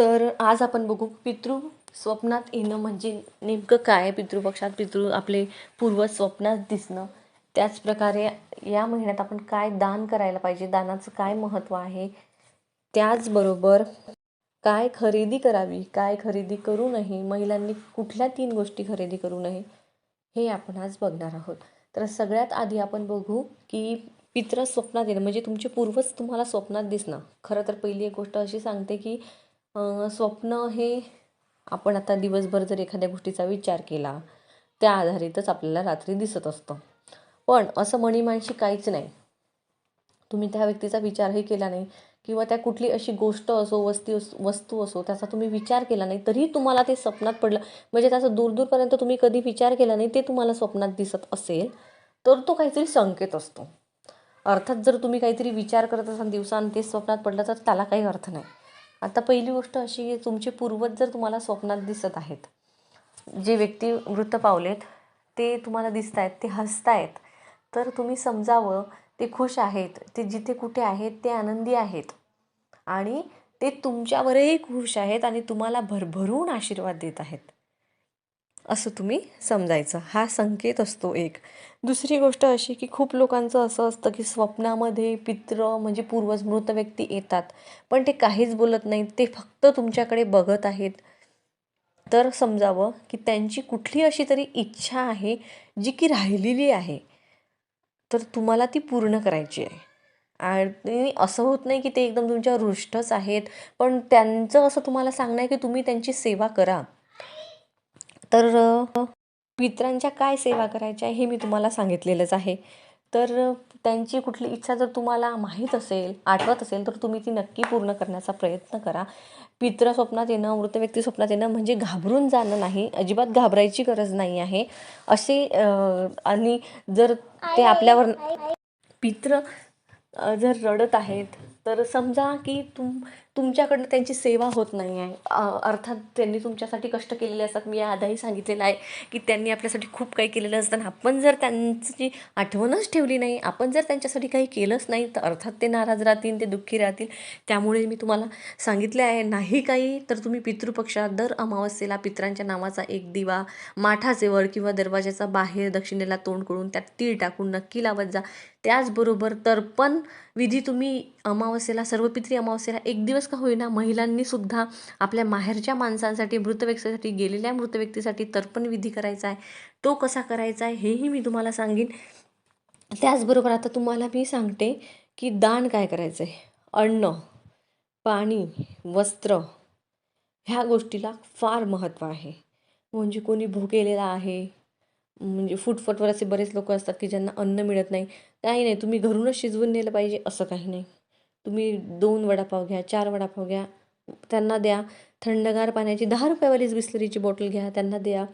तर आज आपण बघू पितृ स्वप्नात येणं म्हणजे नेमकं काय पितृपक्षात पितृ आपले पूर्वज स्वप्नात दिसणं. त्याचप्रकारे या महिन्यात आपण काय दान करायला पाहिजे? दानाचं काय महत्त्व आहे? त्याचबरोबर काय खरेदी करावी? काय खरेदी करू नये? महिलांनी कुठल्या तीन गोष्टी खरेदी करू नये? हे आपण आज बघणार आहोत. तर सगळ्यात आधी आपण बघू की पित्र स्वप्नात येणं म्हणजे तुमचे पूर्वज तुम्हाला स्वप्नात दिसणं. खरं तर पहिली एक गोष्ट अशी सांगते की स्वप्न हे आपण आता दिवसभर जर एखाद्या गोष्टीचा विचार केला त्या आधारितच आपल्याला रात्री दिसत असतं. पण असं मणिमानशी काहीच नाही. तुम्ही त्या व्यक्तीचा विचारही केला नाही किंवा त्या कुठली अशी गोष्ट असो वस्ती असो वस्तू असो त्याचा तुम्ही विचार केला नाही तरी तुम्हाला ते स्वप्नात पडलं. म्हणजे त्याचा दूरदूरपर्यंत तुम्ही कधी विचार केला नाही ते तुम्हाला स्वप्नात दिसत असेल तर तो काहीतरी संकेत असतो. अर्थात जर तुम्ही काहीतरी विचार करत असाल दिवसान ते स्वप्नात पडलं तर त्याला काही अर्थ नाही. आता पहिली गोष्ट अशी की तुमचे पूर्वज जर तुम्हाला स्वप्नात दिसत आहेत जे व्यक्ती मृत पावलेत ते तुम्हाला दिसत आहेत ते हसतायत तर तुम्ही समजावं ते खुश आहेत ते जिथे कुठे आहेत ते आनंदी आहेत. आणि ते तुमच्यावरही खुश आहेत आणि तुम्हाला भरभरून आशीर्वाद देत आहेत. असं तुम्ही समजायचं. हा संकेत असतो एक. दुसरी गोष्ट अशी की खूप लोकांचं असं असतं की स्वप्नामध्ये पित्र म्हणजे पूर्वज मृत व्यक्ती येतात पण ते काहीच बोलत नाहीत. ते फक्त तुमच्याकडे बघत आहेत. तर समजावं की त्यांची कुठली अशी तरी इच्छा आहे जी की राहिलेली आहे. तर तुम्हाला ती पूर्ण करायची आहे. आणि असं होत नाही की ते एकदम तुमच्या रुष्टच आहेत पण त्यांचं असं तुम्हाला सांगणं आहे की तुम्ही त्यांची सेवा करा. तर मित्रांच्या काय सेवा करायच्या हे मी तुम्हाला सांगितलेलंच आहे. तर त्यांची कुठली इच्छा जर तुम्हाला माहीत असेल आठवत असेल तर तुम्ही ती नक्की पूर्ण करण्याचा प्रयत्न करा. पित्र स्वप्नात येणं मृत व्यक्ती स्वप्नात येणं म्हणजे घाबरून जाणं नाही अजिबात घाबरायची गरज नाही आहे. असे आणि जर ते आपल्यावर पित्र जर रडत आहेत तर समजा की तुम तुमच्याकडनं त्यांची सेवा होत नाही आहे अर्थात त्यांनी तुमच्यासाठी कष्ट केलेले असतात. मी आधाही सांगितलेलं आहे की त्यांनी आपल्यासाठी खूप काही केलेलं असतं. आपण जर त्यांची आठवणच ठेवली नाही आपण जर त्यांच्यासाठी काही केलंच नाही तर अर्थात ते नाराज राहतील ते दुःखी राहतील. त्यामुळे मी तुम्हाला सांगितले आहे नाही काही तर तुम्ही पितृपक्षात दर अमावस्येला पित्रांच्या नावाचा एक दिवा माठाचेवर किंवा दरवाजाचा बाहेर दक्षिणेला तोंड करून त्यात तीळ टाकून नक्की लावत जा. त्याचबरोबर तर्पण विधी तुम्ही अमावस्येला सर्व पित्री अमावस्येला एक दिवस का होईना महिलांनी सुद्धा आपल्या माहेरच्या माणसांसाठी मृत व्यक्तीसाठी गेलेल्या मृत व्यक्तीसाठी तर्पण विधी करायचा आहे. तो कसा करायचा आहे हेही मी तुम्हाला सांगेन. त्याचबरोबर आता तुम्हाला मी सांगते की दान काय करायचं आहे अन्न पाणी वस्त्र ह्या गोष्टीला फार महत्त्व आहे. म्हणजे कोणी भुकेलेला आहे म्हणजे फुटफटवर असे बरेच लोक असतात की ज्यांना अन्न मिळत नाही. काही नाही तुम्ही घरूनच शिजवून नेलं पाहिजे असं काही नाही. तुम्ही दोन वडापाव घ्या चार वडापाव घ्या त्यांना द्या. थंडगार पाण्याची दहा रुपयावालीच बिस्लरीची बॉटल घ्या त्यांना द्या.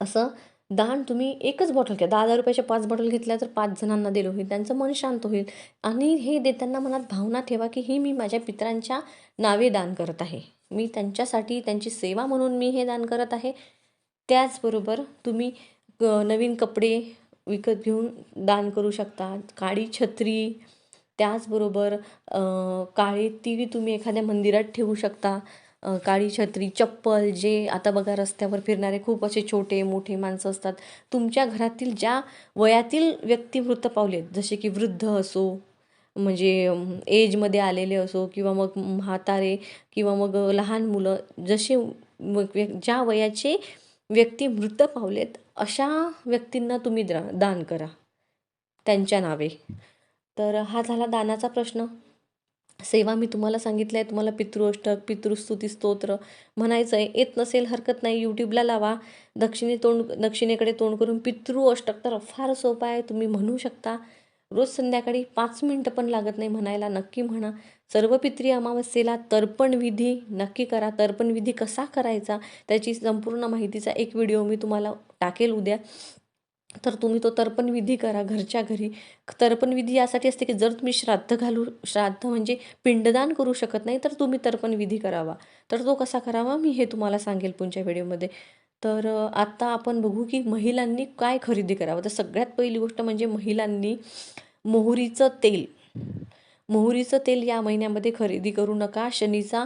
असं दान तुम्ही एकच बॉटल घ्या. दहा दहा रुपयाच्या पाच बॉटल घेतल्या तर पाच जणांना दिलं होईल त्यांचं मन शांत होईल. आणि हे देताना मनात भावना ठेवा की ही मी माझ्या पित्रांच्या नावे दान करत आहे. मी त्यांच्यासाठी त्यांची सेवा म्हणून मी हे दान करत आहे. त्याचबरोबर तुम्ही नवीन कपडे विकत घेऊन दान करू शकता. काळी छत्री त्याचबरोबर काळी काळे तिळी तुम्ही एखाद्या मंदिरात ठेवू शकता. काळी छत्री चप्पल जे आता बघा रस्त्यावर फिरणारे खूप असे छोटे मोठे माणसं असतात. तुमच्या घरातील ज्या वयातील व्यक्ती पावले आहेत जसे की वृद्ध असो म्हणजे एजमध्ये आलेले असो किंवा मग म्हातारे किंवा मग लहान मुलं जसे मग व्य- ज्या वयाचे व्यक्ती मृत पावलेत अशा व्यक्तींना तुम्ही द्रा दान करा. त्यांच्या नावे. तर हा झाला दानाचा प्रश्न. सेवा मी तुम्हाला सांगितलं आहे तुम्हाला पितृअष्टक पितृस्तुती स्तोत्र म्हणायचं आहे येत नसेल हरकत नाही. यूट्यूबला लावा. दक्षिणे तोंड दक्षिणेकडे तोंड करून पितृअष्टक तर फार सोपा आहे. तुम्ही म्हणू शकता. रोज संध्याकाळी पाच मिनटं पण लागत नाही म्हणायला. नक्की म्हणा. सर्व पित्री अमावस्येला तर्पणविधी नक्की करा. तर्पणविधी कसा करायचा? त्याची संपूर्ण माहितीचा एक व्हिडिओ मी तुम्हाला टाकेल उद्या. तर तुम्ही तो तर्पण विधी करा घरच्या घरी. तर्पण विधी यासाठी असते की जर तुम्ही श्राद्ध घालू श्राद्ध म्हणजे पिंडदान करू शकत नाही तर तुम्ही तर्पण विधी करावा. तर तो कसा करावा? मी हे तुम्हाला सांगेल पुढच्या व्हिडिओमध्ये. तर आत्ता आपण बघू की महिलांनी काय खरेदी करावं? तर सगळ्यात पहिली गोष्ट म्हणजे महिलांनी मोहरीचं तेल. मोहरीचं तेल या महिन्यामध्ये खरेदी करू नका. शनीचा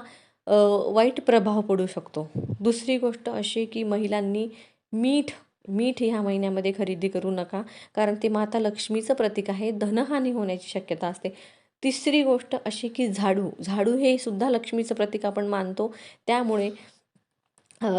वाईट प्रभाव पडू शकतो. दुसरी गोष्ट अशी की महिलांनी मीठ मीठ ह्या महिन्यामध्ये खरेदी करू नका कारण ते माता लक्ष्मीचं प्रतीक आहे धनहानी होण्याची शक्यता असते. तिसरी गोष्ट अशी की झाडू झाडू हे सुद्धा लक्ष्मीचं प्रतीक आपण मानतो. त्यामुळे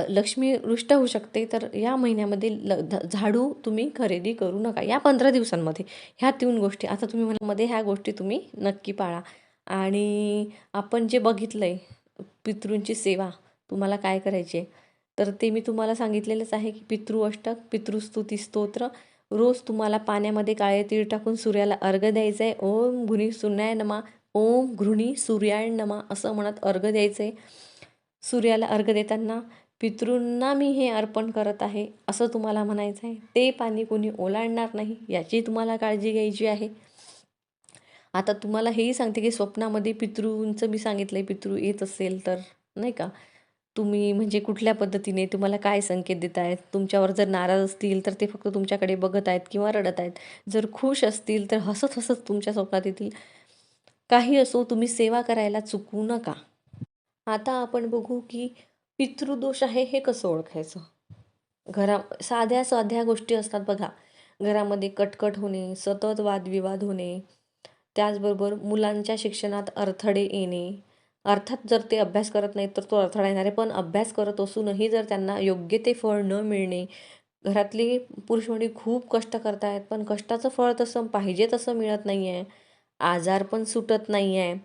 लक्ष्मी रुष्ट होऊ शकते तर या महिन्यामध्ये ल झाडू तुम्ही खरेदी करू नका. या पंधरा दिवसांमध्ये ह्या तीन गोष्टी आता तुम्ही मनामध्ये मध्ये ह्या गोष्टी तुम्ही नक्की पाळा. आणि आपण जे बघितलं आहे पितृंची सेवा तुम्हाला काय करायची आहे? तर ते मी तुम्हाला सांगितलेलंच आहे की पितृ अष्टक पितृस्तुती स्तोत्र. रोज तुम्हाला पाण्यामध्ये काळे तीळ टाकून सूर्याला अर्घ द्यायचं आहे ओम घृणी सूर्याय नमा ओम घृणी सूर्याय नमा असं म्हणत अर्घ द्यायचं आहे सूर्याला अर्घ देताना पितृंना मी हे अर्पण करत आहे असं तुम्हाला म्हणायचं आहे ते पाणी कोणी ओलांडणार नाही याची तुम्हाला काळजी घ्यायची आहे. आता तुम्हाला हेही सांगते की स्वप्नामध्ये पितृंचं मी सांगितलं आहे पितृ येत असेल तर नाही का? तुम्ही म्हणजे कुठल्या पद्धतीने तुम्हाला काय संकेत देत आहेत? तुमच्यावर जर नाराज असतील तर ते फक्त तुमच्याकडे बघत आहेत किंवा रडत आहेत. जर खुश असतील तर हसत हसत तुमच्या स्वप्नात येतील. काही असो तुम्ही सेवा करायला चुकू नका. आता आपण बघू की पितृदोष आहे हे कसं ओळखायचं? घरा साध्या साध्या गोष्टी असतात बघा. घरामध्ये कटकट होणे सतत वादविवाद होणे त्याचबरोबर मुलांच्या शिक्षणात अडथळे येणे अर्थात जर ते अभ्यास करत नाहीत तर तो अडथळा येणार आहे. पण अभ्यास करत असूनही जर त्यांना योग्य ते फळ न मिळणे घरातली पुरुष मंडळी खूप कष्ट करतायत पण कष्टाचं फळ तसं पाहिजे तसं मिळत नाही आहे आजार पण सुटत नाही आहे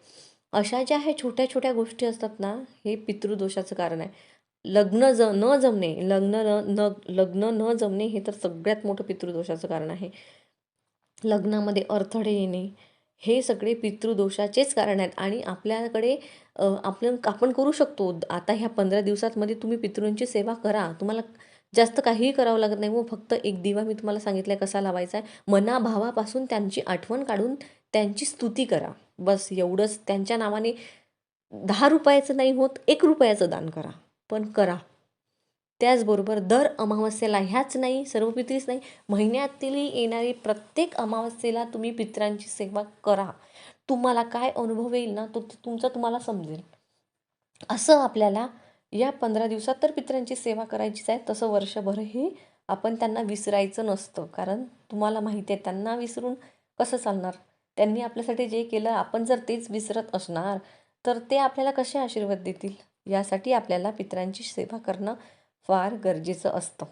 अशा ज्या ह्या छोट्या छोट्या गोष्टी असतात ना हे पितृदोषाचं कारण आहे. लग्न ज न जमणे लग्न न न लग्न न जमणे हे तर सगळ्यात मोठं पितृदोषाचं कारण आहे. लग्नामध्ये अडथळे येणे हे सगळे पितृदोषाचेच कारण आहेत. आणि आपल्याकडे आपण आपलं आपण करू शकतो. आता ह्या पंधरा दिवसांमध्ये तुम्ही पितृंची सेवा करा. तुम्हाला जास्त काहीही करावं लागत नाही. मग फक्त एक दिवा मी तुम्हाला सांगितलं कसा लावायचा आहे. मनाभावापासून त्यांची आठवण काढून त्यांची स्तुती करा. बस एवढंच. त्यांच्या नावाने दहा रुपयाचं नाही होत एक रुपयाचं दान करा. पण करा. त्याचबरोबर दर अमावस्येला ह्याच नाही सर्व पित्रीच नाही महिन्यातील येणारी प्रत्येक अमावस्येला तुम्ही पित्रांची सेवा करा. तुम्हाला काय अनुभव येईल ना तो तुमचा तुम्हाला समजेल. असं आपल्याला या पंधरा दिवसात तर पित्रांची सेवा करायचीच आहे तसं वर्षभरही आपण त्यांना विसरायचं नसतं. कारण तुम्हाला माहिती आहे त्यांना विसरून कसं चालणार? त्यांनी आपल्यासाठी जे केलं आपण जर तेच विसरत असणार तर ते आपल्याला कसे आशीर्वाद देतील? यासाठी आपल्याला पित्रांची सेवा करणं फार गरजेचं असतं.